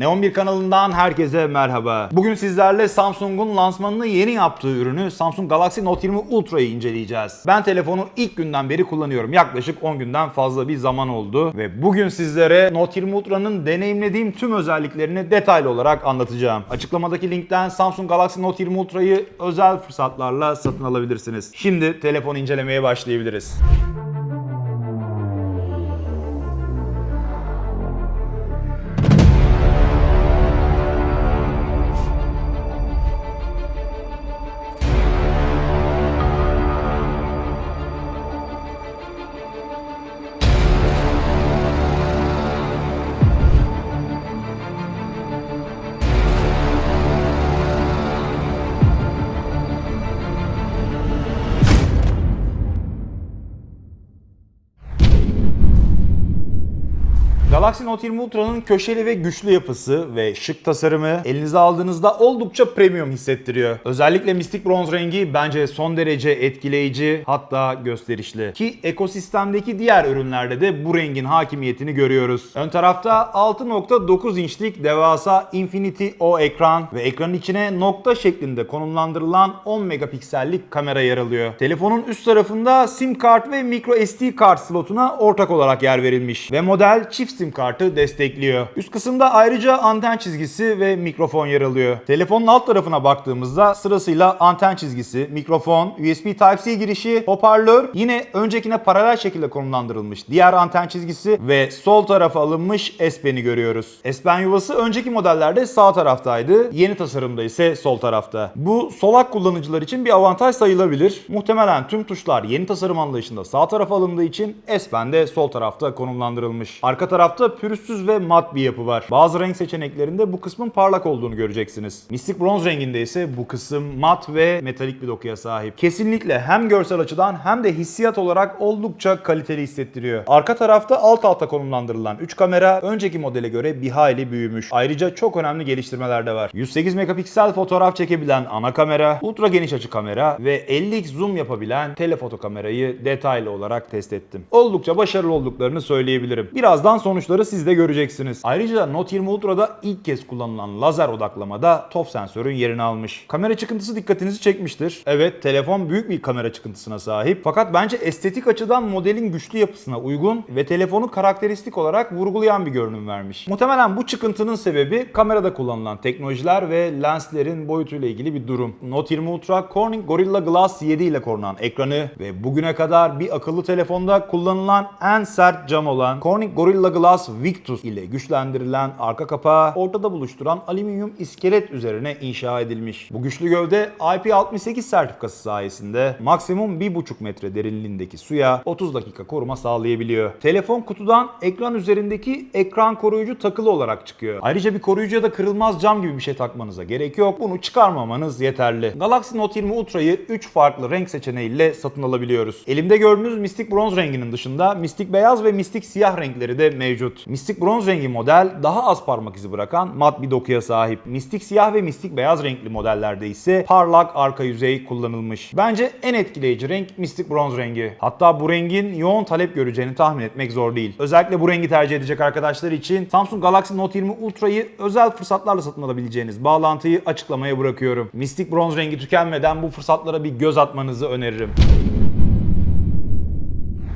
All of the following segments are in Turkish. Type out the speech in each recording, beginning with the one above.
Neon 1 kanalından herkese merhaba. Bugün sizlerle Samsung'un lansmanını yeni yaptığı ürünü Samsung Galaxy Note 20 Ultra'yı inceleyeceğiz. Ben telefonu ilk günden beri kullanıyorum. Yaklaşık 10 günden fazla bir zaman oldu ve bugün sizlere Note 20 Ultra'nın deneyimlediğim tüm özelliklerini detaylı olarak anlatacağım. Açıklamadaki linkten Samsung Galaxy Note 20 Ultra'yı özel fırsatlarla satın alabilirsiniz. Şimdi telefonu incelemeye başlayabiliriz. Galaxy Note 20 Ultra'nın köşeli ve güçlü yapısı ve şık tasarımı elinize aldığınızda oldukça premium hissettiriyor. Özellikle mistik bronz rengi bence son derece etkileyici hatta gösterişli. Ki ekosistemdeki diğer ürünlerde de bu rengin hakimiyetini görüyoruz. Ön tarafta 6.9 inçlik devasa Infinity O ekran ve ekranın içine nokta şeklinde konumlandırılan 10 megapiksellik kamera yer alıyor. Telefonun üst tarafında SIM kart ve micro SD kart slotuna ortak olarak yer verilmiş ve model çift SIM kartı destekliyor. Üst kısımda ayrıca anten çizgisi ve mikrofon yer alıyor. Telefonun alt tarafına baktığımızda sırasıyla anten çizgisi, mikrofon, USB Type-C girişi, hoparlör yine öncekine paralel şekilde konumlandırılmış diğer anten çizgisi ve sol tarafa alınmış S Pen'i görüyoruz. S Pen yuvası önceki modellerde sağ taraftaydı, yeni tasarımda ise sol tarafta. Bu solak kullanıcılar için bir avantaj sayılabilir. Muhtemelen tüm tuşlar yeni tasarım anlayışında sağ tarafa alındığı için S Pen de sol tarafta konumlandırılmış. Arka tarafta pürüzsüz ve mat bir yapı var. Bazı renk seçeneklerinde bu kısmın parlak olduğunu göreceksiniz. Mistik bronz renginde ise bu kısım mat ve metalik bir dokuya sahip. Kesinlikle hem görsel açıdan hem de hissiyat olarak oldukça kaliteli hissettiriyor. Arka tarafta alt alta konumlandırılan 3 kamera önceki modele göre bir hayli büyümüş. Ayrıca çok önemli geliştirmeler de var. 108 megapiksel fotoğraf çekebilen ana kamera, ultra geniş açı kamera ve 50x zoom yapabilen telefoto kamerayı detaylı olarak test ettim. Oldukça başarılı olduklarını söyleyebilirim. Birazdan sonuçları siz de göreceksiniz. Ayrıca Note 20 Ultra'da ilk kez kullanılan lazer odaklamada TOF sensörün yerini almış. Kamera çıkıntısı dikkatinizi çekmiştir. Evet telefon büyük bir kamera çıkıntısına sahip fakat bence estetik açıdan modelin güçlü yapısına uygun ve telefonu karakteristik olarak vurgulayan bir görünüm vermiş. Muhtemelen bu çıkıntının sebebi kamerada kullanılan teknolojiler ve lenslerin boyutuyla ilgili bir durum. Note 20 Ultra Corning Gorilla Glass 7 ile korunan ekranı ve bugüne kadar bir akıllı telefonda kullanılan en sert cam olan Corning Gorilla Glass Victus ile güçlendirilen arka kapağı ortada buluşturan alüminyum iskelet üzerine inşa edilmiş. Bu güçlü gövde IP68 sertifikası sayesinde maksimum 1,5 metre derinliğindeki suya 30 dakika koruma sağlayabiliyor. Telefon kutudan ekran üzerindeki ekran koruyucu takılı olarak çıkıyor. Ayrıca bir koruyucu ya da kırılmaz cam gibi bir şey takmanıza gerek yok. Bunu çıkarmamanız yeterli. Galaxy Note 20 Ultra'yı 3 farklı renk seçeneğiyle satın alabiliyoruz. Elimde gördüğünüz mistik bronz renginin dışında mistik beyaz ve mistik siyah renkleri de mevcut. Mistik bronz rengi model daha az parmak izi bırakan mat bir dokuya sahip. Mistik siyah ve mistik beyaz renkli modellerde ise parlak arka yüzey kullanılmış. Bence en etkileyici renk mistik bronz rengi. Hatta bu rengin yoğun talep göreceğini tahmin etmek zor değil. Özellikle bu rengi tercih edecek arkadaşlar için Samsung Galaxy Note 20 Ultra'yı özel fırsatlarla satın alabileceğiniz bağlantıyı açıklamaya bırakıyorum. Mistik bronz rengi tükenmeden bu fırsatlara bir göz atmanızı öneririm.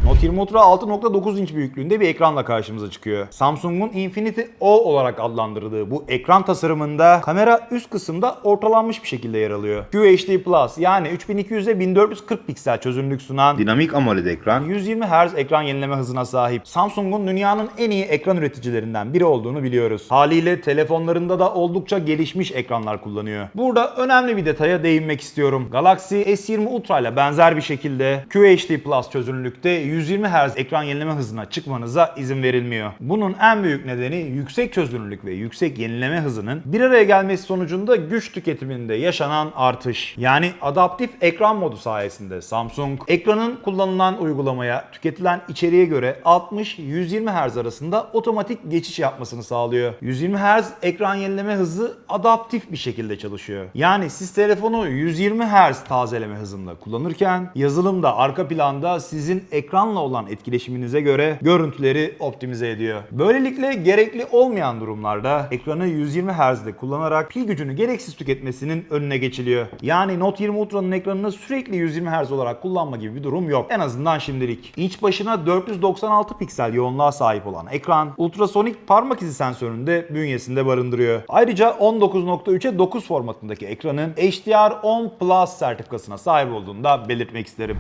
Note 20 Ultra 6.9 inç büyüklüğünde bir ekranla karşımıza çıkıyor. Samsung'un Infinity O olarak adlandırdığı bu ekran tasarımında kamera üst kısımda ortalanmış bir şekilde yer alıyor. QHD Plus yani 3200'e 1440 piksel çözünürlük sunan dinamik AMOLED ekran 120 Hz ekran yenileme hızına sahip. Samsung'un dünyanın en iyi ekran üreticilerinden biri olduğunu biliyoruz. Haliyle telefonlarında da oldukça gelişmiş ekranlar kullanıyor. Burada önemli bir detaya değinmek istiyorum. Galaxy S20 Ultra ile benzer bir şekilde QHD Plus çözünürlükte 120 Hz ekran yenileme hızına çıkmanıza izin verilmiyor. Bunun en büyük nedeni yüksek çözünürlük ve yüksek yenileme hızının bir araya gelmesi sonucunda güç tüketiminde yaşanan artış. Yani adaptif ekran modu sayesinde Samsung ekranın kullanılan uygulamaya tüketilen içeriğe göre 60-120 Hz arasında otomatik geçiş yapmasını sağlıyor. 120 Hz ekran yenileme hızı adaptif bir şekilde çalışıyor. Yani siz telefonu 120 Hz tazeleme hızında kullanırken yazılımda arka planda sizin ekran ekranla olan etkileşiminize göre görüntüleri optimize ediyor. Böylelikle gerekli olmayan durumlarda ekranı 120 Hz'de kullanarak pil gücünü gereksiz tüketmesinin önüne geçiliyor. Yani Note 20 Ultra'nın ekranını sürekli 120 Hz olarak kullanma gibi bir durum yok. En azından şimdilik. İnç başına 496 piksel yoğunluğa sahip olan ekran, ultrasonik parmak izi sensörünü de bünyesinde barındırıyor. Ayrıca 19.3'e 9 formatındaki ekranın HDR10 Plus sertifikasına sahip olduğunu da belirtmek isterim.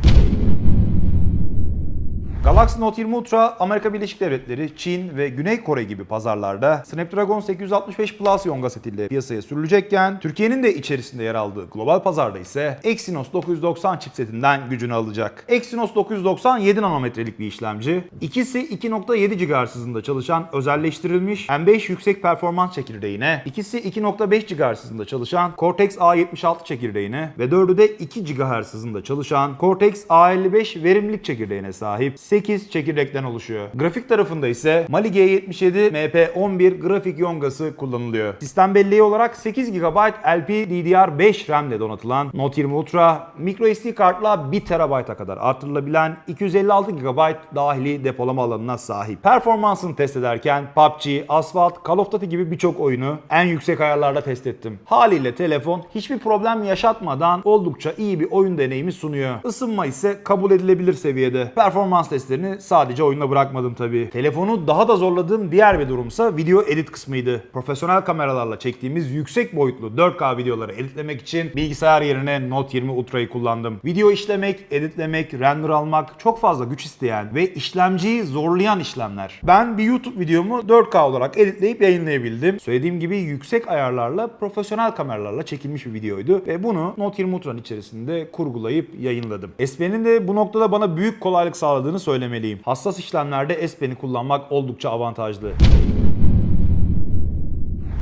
Galaxy Note 20 Ultra, Amerika Birleşik Devletleri, Çin ve Güney Kore gibi pazarlarda Snapdragon 865 Plus yonga setiyle piyasaya sürülecekken, Türkiye'nin de içerisinde yer aldığı global pazarda ise Exynos 990 chipsetinden gücünü alacak. Exynos 990 7 nanometrelik bir işlemci. İkisi 2.7 GHz hızında çalışan özelleştirilmiş M5 yüksek performans çekirdeğine, ikisi 2.5 GHz hızında çalışan Cortex A76 çekirdeğine ve dördü de 2 GHz hızında çalışan Cortex A55 verimlilik çekirdeğine sahip 8 çekirdekten oluşuyor. Grafik tarafında ise Mali G77 MP11 grafik yongası kullanılıyor. Sistem belleği olarak 8 GB LPDDR5 RAM ile donatılan Note 20 Ultra, microSD kartla 1 TB'a kadar artırılabilen 256 GB dahili depolama alanına sahip. Performansını test ederken PUBG, Asphalt, Call of Duty gibi birçok oyunu en yüksek ayarlarda test ettim. Haliyle telefon hiçbir problem yaşatmadan oldukça iyi bir oyun deneyimi sunuyor. Isınma ise kabul edilebilir seviyede. Performans testlerini sadece oyunla bırakmadım tabii. Telefonu daha da zorladığım diğer bir durumsa video edit kısmıydı. Profesyonel kameralarla çektiğimiz yüksek boyutlu 4K videoları editlemek için bilgisayar yerine Note 20 Ultra'yı kullandım. Video işlemek, editlemek, render almak çok fazla güç isteyen ve işlemciyi zorlayan işlemler. Ben bir YouTube videomu 4K olarak editleyip yayınlayabildim. Söylediğim gibi yüksek ayarlarla profesyonel kameralarla çekilmiş bir videoydu ve bunu Note 20 Ultra'nın içerisinde kurgulayıp yayınladım. S Pen'in de bu noktada bana büyük kolaylık sağladığını söylemeliyim. Hassas işlemlerde S Pen'i kullanmak oldukça avantajlı.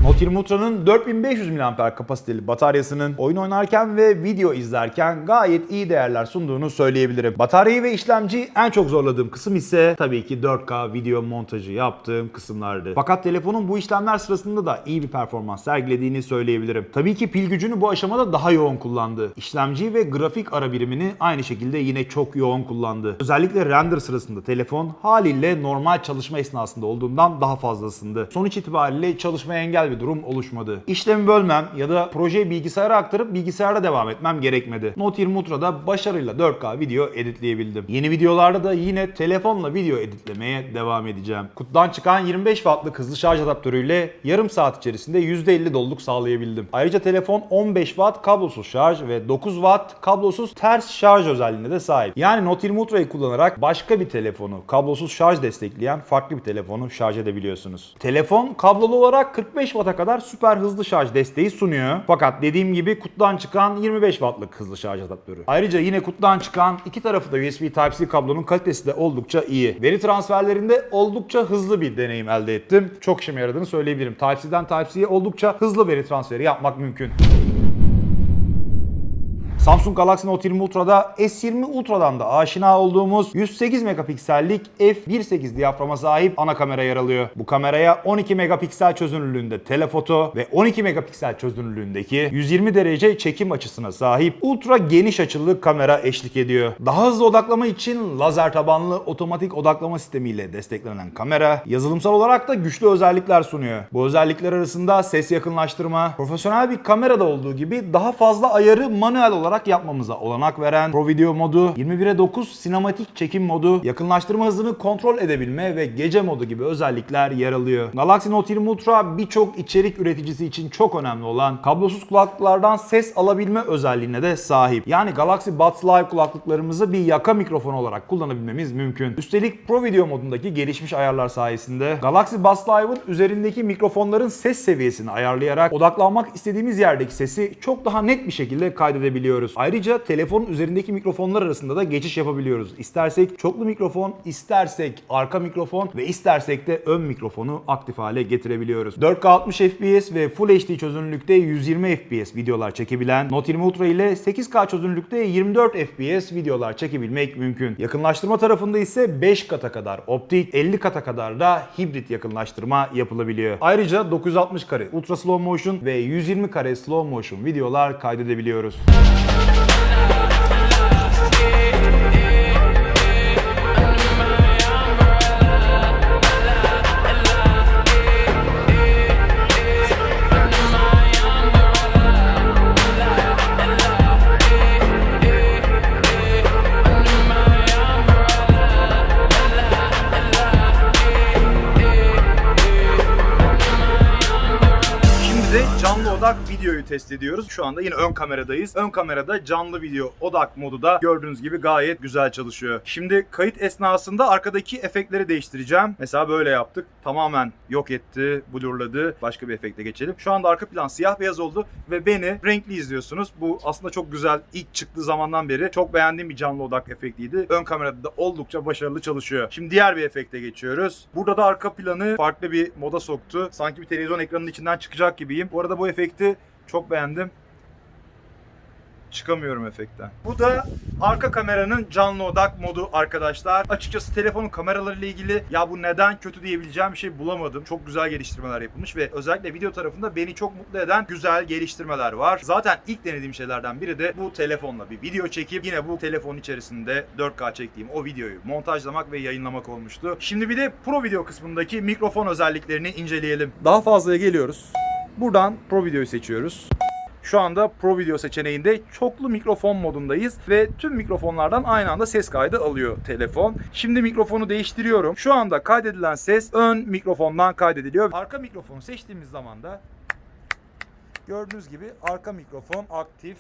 Note 20 Ultra'nın 4500 mAh kapasiteli bataryasının oyun oynarken ve video izlerken gayet iyi değerler sunduğunu söyleyebilirim. Bataryayı ve işlemci en çok zorladığım kısım ise tabii ki 4K video montajı yaptığım kısımlardı. Fakat telefonun bu işlemler sırasında da iyi bir performans sergilediğini söyleyebilirim. Tabii ki pil gücünü bu aşamada daha yoğun kullandı. İşlemci ve grafik ara birimini aynı şekilde yine çok yoğun kullandı. Özellikle render sırasında telefon haliyle normal çalışma esnasında olduğundan daha fazla ısındı. Sonuç itibariyle çalışmaya engel bir durum oluşmadı. İşlemi bölmem ya da projeyi bilgisayara aktarıp bilgisayarda devam etmem gerekmedi. Note 20 Ultra'da başarıyla 4K video editleyebildim. Yeni videolarda da yine telefonla video editlemeye devam edeceğim. Kutudan çıkan 25 wattlık hızlı şarj adaptörüyle yarım saat içerisinde %50 doluluk sağlayabildim. Ayrıca telefon 15 watt kablosuz şarj ve 9 watt kablosuz ters şarj özelliğine de sahip. Yani Note 20 Ultra'yı kullanarak başka bir telefonu kablosuz şarj destekleyen farklı bir telefonu şarj edebiliyorsunuz. Telefon kablolu olarak 45 Watt'a kadar süper hızlı şarj desteği sunuyor. Fakat dediğim gibi kutudan çıkan 25 Watt'lık hızlı şarj adaptörü. Ayrıca yine kutudan çıkan iki tarafı da USB Type-C kablonun kalitesi de oldukça iyi. Veri transferlerinde oldukça hızlı bir deneyim elde ettim. Çok işime yaradığını söyleyebilirim. Type-C'den Type-C'ye oldukça hızlı veri transferi yapmak mümkün. Samsung Galaxy Note 20 Ultra'da S20 Ultra'dan da aşina olduğumuz 108 megapiksellik f1.8 diyaframa sahip ana kamera yer alıyor. Bu kameraya 12 megapiksel çözünürlüğünde telefoto ve 12 megapiksel çözünürlüğündeki 120 derece çekim açısına sahip ultra geniş açılı kamera eşlik ediyor. Daha hızlı odaklama için lazer tabanlı otomatik odaklama sistemiyle desteklenen kamera yazılımsal olarak da güçlü özellikler sunuyor. Bu özellikler arasında ses yakınlaştırma, profesyonel bir kamerada olduğu gibi daha fazla ayarı manuel olarak yapmamıza olanak veren Pro Video modu, 21'e 9 sinematik çekim modu, yakınlaştırma hızını kontrol edebilme ve gece modu gibi özellikler yer alıyor. Galaxy Note 20 Ultra birçok içerik üreticisi için çok önemli olan kablosuz kulaklıklardan ses alabilme özelliğine de sahip. Yani Galaxy Buds Live kulaklıklarımızı bir yaka mikrofon olarak kullanabilmemiz mümkün. Üstelik Pro Video modundaki gelişmiş ayarlar sayesinde Galaxy Buds Live'ın üzerindeki mikrofonların ses seviyesini ayarlayarak odaklanmak istediğimiz yerdeki sesi çok daha net bir şekilde kaydedebiliyoruz. Ayrıca telefonun üzerindeki mikrofonlar arasında da geçiş yapabiliyoruz. İstersek çoklu mikrofon, istersek arka mikrofon ve istersek de ön mikrofonu aktif hale getirebiliyoruz. 4K 60 FPS ve Full HD çözünürlükte 120 FPS videolar çekebilen Note 20 Ultra ile 8K çözünürlükte 24 FPS videolar çekebilmek mümkün. Yakınlaştırma tarafında ise 5 kata kadar optik, 50 kata kadar da hibrit yakınlaştırma yapılabiliyor. Ayrıca 960 kare ultra slow motion ve 120 kare slow motion videolar kaydedebiliyoruz. odak Música videoyu test ediyoruz. Şu anda yine ön kameradayız. Ön kamerada canlı video odak modu da gördüğünüz gibi gayet güzel çalışıyor. Şimdi kayıt esnasında arkadaki efektleri değiştireceğim. Mesela böyle yaptık. Tamamen yok etti, blurladı. Başka bir efekte geçelim. Şu anda arka plan siyah beyaz oldu ve beni renkli izliyorsunuz. Bu aslında çok güzel. İlk çıktığı zamandan beri çok beğendiğim bir canlı odak efektiydi. Ön kamerada da oldukça başarılı çalışıyor. Şimdi diğer bir efekte geçiyoruz. Burada da arka planı farklı bir moda soktu. Sanki bir televizyon ekranının içinden çıkacak gibiyim. Bu arada bu efekti çok beğendim. Çıkamıyorum efekten. Bu da arka kameranın canlı odak modu arkadaşlar. Açıkçası telefonun kameralarıyla ilgili ya bu neden kötü diyebileceğim bir şey bulamadım. Çok güzel geliştirmeler yapılmış ve özellikle video tarafında beni çok mutlu eden güzel geliştirmeler var. Zaten ilk denediğim şeylerden biri de bu telefonla bir video çekip yine bu telefonun içerisinde 4K çektiğim o videoyu montajlamak ve yayınlamak olmuştu. Şimdi bir de Pro Video kısmındaki mikrofon özelliklerini inceleyelim. Daha fazlaya geliyoruz. Buradan Pro Video'yu seçiyoruz. Şu anda Pro Video seçeneğinde çoklu mikrofon modundayız ve tüm mikrofonlardan aynı anda ses kaydı alıyor telefon. Şimdi mikrofonu değiştiriyorum. Şu anda kaydedilen ses ön mikrofondan kaydediliyor. Arka mikrofonu seçtiğimiz zaman da gördüğünüz gibi arka mikrofon aktif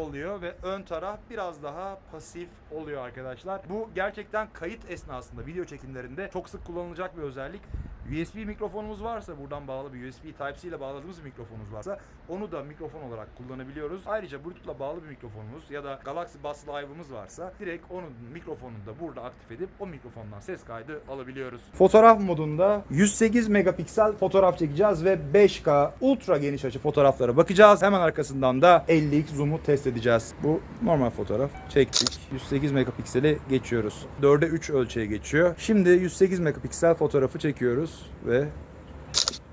oluyor ve ön taraf biraz daha pasif oluyor arkadaşlar. Bu gerçekten kayıt esnasında video çekimlerinde çok sık kullanılacak bir özellik. USB mikrofonumuz varsa buradan bağlı bir USB Type-C ile bağladığımız bir mikrofonumuz varsa onu da mikrofon olarak kullanabiliyoruz. Ayrıca Bluetooth'la bağlı bir mikrofonumuz ya da Galaxy Buds Live'ımız varsa direkt onun mikrofonunu da burada aktif edip o mikrofondan ses kaydı alabiliyoruz. Fotoğraf modunda 108 megapiksel fotoğraf çekeceğiz ve 5K ultra geniş açı fotoğraflara bakacağız. Hemen arkasından da 50x zoom'u test edeceğiz. Bu normal fotoğraf. Çektik. 108 megapikseli geçiyoruz. 4'e 3 ölçeğe geçiyor. Şimdi 108 megapiksel fotoğrafı çekiyoruz ve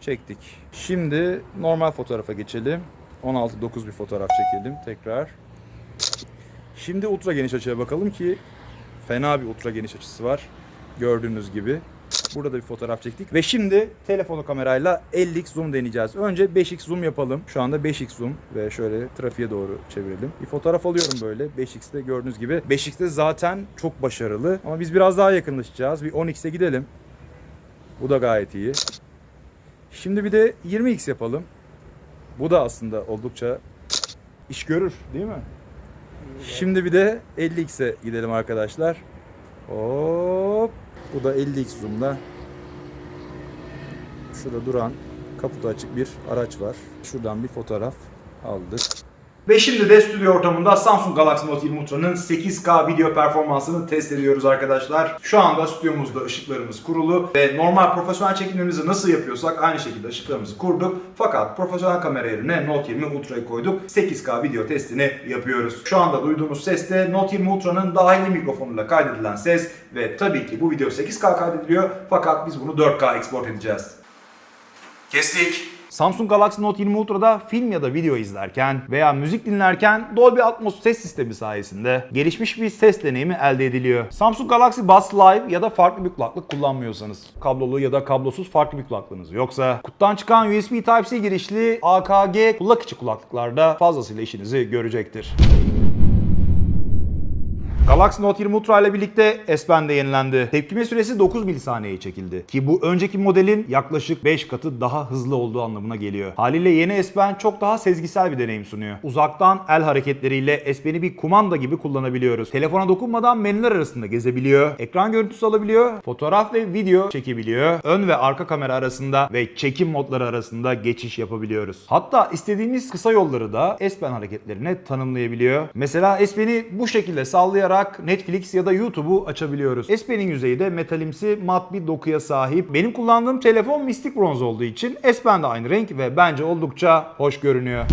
çektik. Şimdi normal fotoğrafa geçelim. 16-9 bir fotoğraf çekelim tekrar. Şimdi ultra geniş açıya bakalım ki fena bir ultra geniş açısı var. Gördüğünüz gibi. Burada da bir fotoğraf çektik. Ve şimdi telefonu kamerayla 50x zoom deneyeceğiz. Önce 5x zoom yapalım. Şu anda 5x zoom ve şöyle trafiğe doğru çevirelim. Bir fotoğraf alıyorum böyle. 5x'te gördüğünüz gibi. 5x'te zaten çok başarılı. Ama biz biraz daha yakınlaşacağız. Bir 10x'e gidelim. Bu da gayet iyi. Şimdi bir de 20x yapalım. Bu da aslında oldukça iş görür değil mi? Şimdi bir de 50x'e gidelim arkadaşlar. Hop. Bu da 50x zoom'da. Şurada duran kaputu açık bir araç var. Şuradan bir fotoğraf aldık. Ve şimdi de stüdyo ortamında Samsung Galaxy Note 20 Ultra'nın 8K video performansını test ediyoruz arkadaşlar. Şu anda stüdyomuzda ışıklarımız kurulu ve normal profesyonel çekimlerimizi nasıl yapıyorsak aynı şekilde ışıklarımızı kurduk. Fakat profesyonel kamera yerine Note 20 Ultra'yı koyduk. 8K video testini yapıyoruz. Şu anda duyduğunuz ses de Note 20 Ultra'nın dahili mikrofonuyla kaydedilen ses ve tabii ki bu video 8K kaydediliyor fakat biz bunu 4K export edeceğiz. Kestik. Samsung Galaxy Note 20 Ultra'da film ya da video izlerken veya müzik dinlerken Dolby Atmos ses sistemi sayesinde gelişmiş bir ses deneyimi elde ediliyor. Samsung Galaxy Buds Live ya da farklı bir kulaklık kullanmıyorsanız, kablolu ya da kablosuz farklı bir kulaklığınız yoksa, kuttan çıkan USB Type-C girişli AKG kulak içi kulaklıklarda fazlasıyla işinizi görecektir. Galaxy Note 20 Ultra ile birlikte S Pen de yenilendi. Tepkime süresi 9 milisaniyeye çekildi. Ki bu önceki modelin yaklaşık 5 katı daha hızlı olduğu anlamına geliyor. Haliyle yeni S Pen çok daha sezgisel bir deneyim sunuyor. Uzaktan el hareketleriyle S Pen'i bir kumanda gibi kullanabiliyoruz. Telefona dokunmadan menüler arasında gezebiliyor. Ekran görüntüsü alabiliyor. Fotoğraf ve video çekebiliyor. Ön ve arka kamera arasında ve çekim modları arasında geçiş yapabiliyoruz. Hatta istediğimiz kısa yolları da S Pen hareketlerine tanımlayabiliyor. Mesela S Pen'i bu şekilde sallayarak Netflix ya da YouTube'u açabiliyoruz. S Pen'in yüzeyi de metalimsi mat bir dokuya sahip. Benim kullandığım telefon Mystic Bronze olduğu için S Pen de aynı renk ve bence oldukça hoş görünüyor.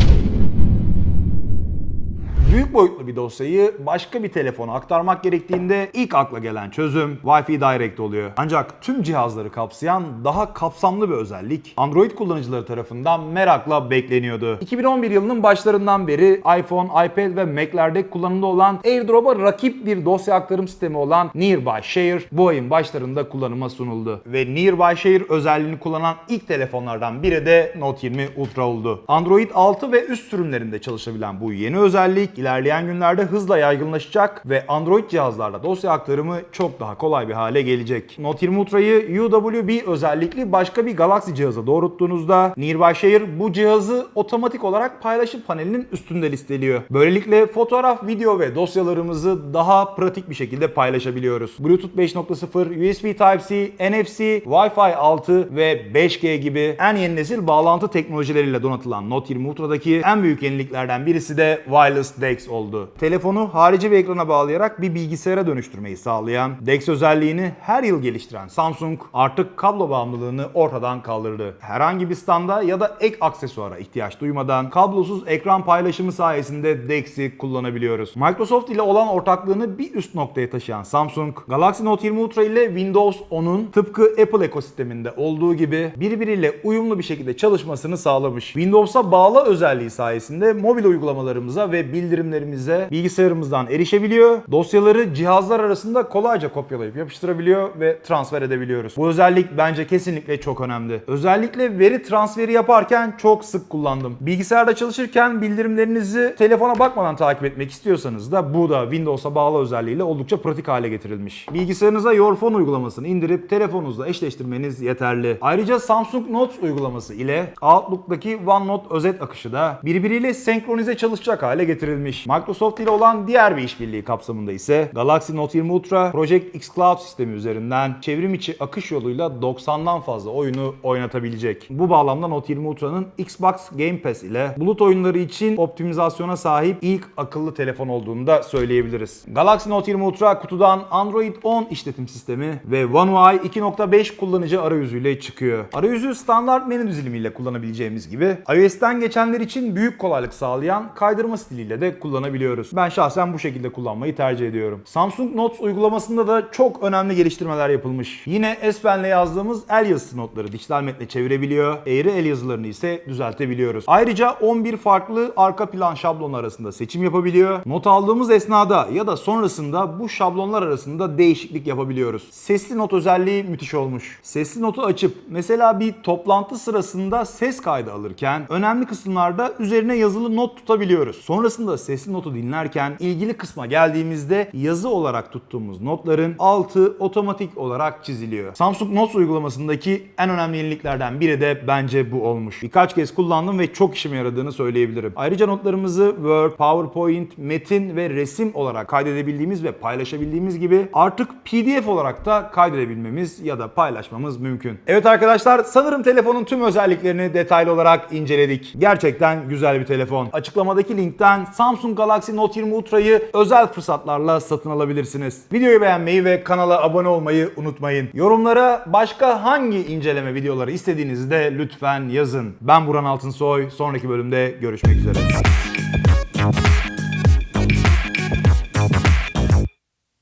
Büyük boyutlu bir dosyayı başka bir telefona aktarmak gerektiğinde ilk akla gelen çözüm Wi-Fi Direct oluyor. Ancak tüm cihazları kapsayan daha kapsamlı bir özellik Android kullanıcıları tarafından merakla bekleniyordu. 2011 yılının başlarından beri iPhone, iPad ve Mac'lerde kullanımda olan AirDrop'a rakip bir dosya aktarım sistemi olan Nearby Share bu ayın başlarında kullanıma sunuldu. Ve Nearby Share özelliğini kullanan ilk telefonlardan biri de Note 20 Ultra oldu. Android 6 ve üst sürümlerinde çalışabilen bu yeni özellik ilerleyen günlerde hızla yaygınlaşacak ve Android cihazlarda dosya aktarımı çok daha kolay bir hale gelecek. Note 20 Ultra'yı UWB özellikli başka bir Galaxy cihaza doğrulttuğunuzda Nearby Share bu cihazı otomatik olarak paylaşım panelinin üstünde listeliyor. Böylelikle fotoğraf, video ve dosyalarımızı daha pratik bir şekilde paylaşabiliyoruz. Bluetooth 5.0, USB Type-C, NFC, Wi-Fi 6 ve 5G gibi en yeni nesil bağlantı teknolojileriyle donatılan Note 20 Ultra'daki en büyük yeniliklerden birisi de Wireless DeX oldu. Telefonu harici bir ekrana bağlayarak bir bilgisayara dönüştürmeyi sağlayan DeX özelliğini her yıl geliştiren Samsung artık kablo bağımlılığını ortadan kaldırdı. Herhangi bir standa ya da ek aksesuara ihtiyaç duymadan kablosuz ekran paylaşımı sayesinde DeX'i kullanabiliyoruz. Microsoft ile olan ortaklığını bir üst noktaya taşıyan Samsung, Galaxy Note 20 Ultra ile Windows 10'un tıpkı Apple ekosisteminde olduğu gibi birbiriyle uyumlu bir şekilde çalışmasını sağlamış. Windows'a bağlı özelliği sayesinde mobil uygulamalarımıza ve bildirimlerimize bilgisayarımızdan erişebiliyor. Dosyaları cihazlar arasında kolayca kopyalayıp yapıştırabiliyor ve transfer edebiliyoruz. Bu özellik bence kesinlikle çok önemli. Özellikle veri transferi yaparken çok sık kullandım. Bilgisayarda çalışırken bildirimlerinizi telefona bakmadan takip etmek istiyorsanız da bu da Windows'a bağlı özelliğiyle oldukça pratik hale getirilmiş. Bilgisayarınıza Your Phone uygulamasını indirip telefonunuzla eşleştirmeniz yeterli. Ayrıca Samsung Notes uygulaması ile Outlook'taki OneNote özet akışı da birbiriyle senkronize çalışacak hale getirilmiş. Microsoft ile olan diğer bir işbirliği kapsamında ise Galaxy Note 20 Ultra Project X Cloud sistemi üzerinden çevrim içi akış yoluyla 90'dan fazla oyunu oynatabilecek. Bu bağlamda Note 20 Ultra'nın Xbox Game Pass ile bulut oyunları için optimizasyona sahip ilk akıllı telefon olduğunu da söyleyebiliriz. Galaxy Note 20 Ultra kutudan Android 10 işletim sistemi ve One UI 2.5 kullanıcı arayüzüyle çıkıyor. Arayüzü standart menü dizilimiyle kullanabileceğimiz gibi iOS'ten geçenler için büyük kolaylık sağlayan kaydırma stiliyle de kullanabiliyoruz. Ben şahsen bu şekilde kullanmayı tercih ediyorum. Samsung Notes uygulamasında da çok önemli geliştirmeler yapılmış. Yine S Pen'le yazdığımız el yazısı notları dijital metne çevirebiliyor. Eğri el yazılarını ise düzeltebiliyoruz. Ayrıca 11 farklı arka plan şablonu arasında seçim yapabiliyor. Not aldığımız esnada ya da sonrasında bu şablonlar arasında değişiklik yapabiliyoruz. Sesli not özelliği müthiş olmuş. Sesli notu açıp mesela bir toplantı sırasında ses kaydı alırken önemli kısımlarda üzerine yazılı not tutabiliyoruz. Sonrasında sesli notu dinlerken ilgili kısma geldiğimizde yazı olarak tuttuğumuz notların altı otomatik olarak çiziliyor. Samsung Notes uygulamasındaki en önemli yeniliklerden biri de bence bu olmuş. Birkaç kez kullandım ve çok işime yaradığını söyleyebilirim. Ayrıca notlarımızı Word, PowerPoint, metin ve resim olarak kaydedebildiğimiz ve paylaşabildiğimiz gibi artık PDF olarak da kaydedebilmemiz ya da paylaşmamız mümkün. Evet arkadaşlar sanırım telefonun tüm özelliklerini detaylı olarak inceledik. Gerçekten güzel bir telefon. Açıklamadaki linkten Samsung Galaxy Note 20 Ultra'yı özel fırsatlarla satın alabilirsiniz. Videoyu beğenmeyi ve kanala abone olmayı unutmayın. Yorumlara başka hangi inceleme videoları istediğinizi de lütfen yazın. Ben Buran Altınsoy. Sonraki bölümde görüşmek üzere.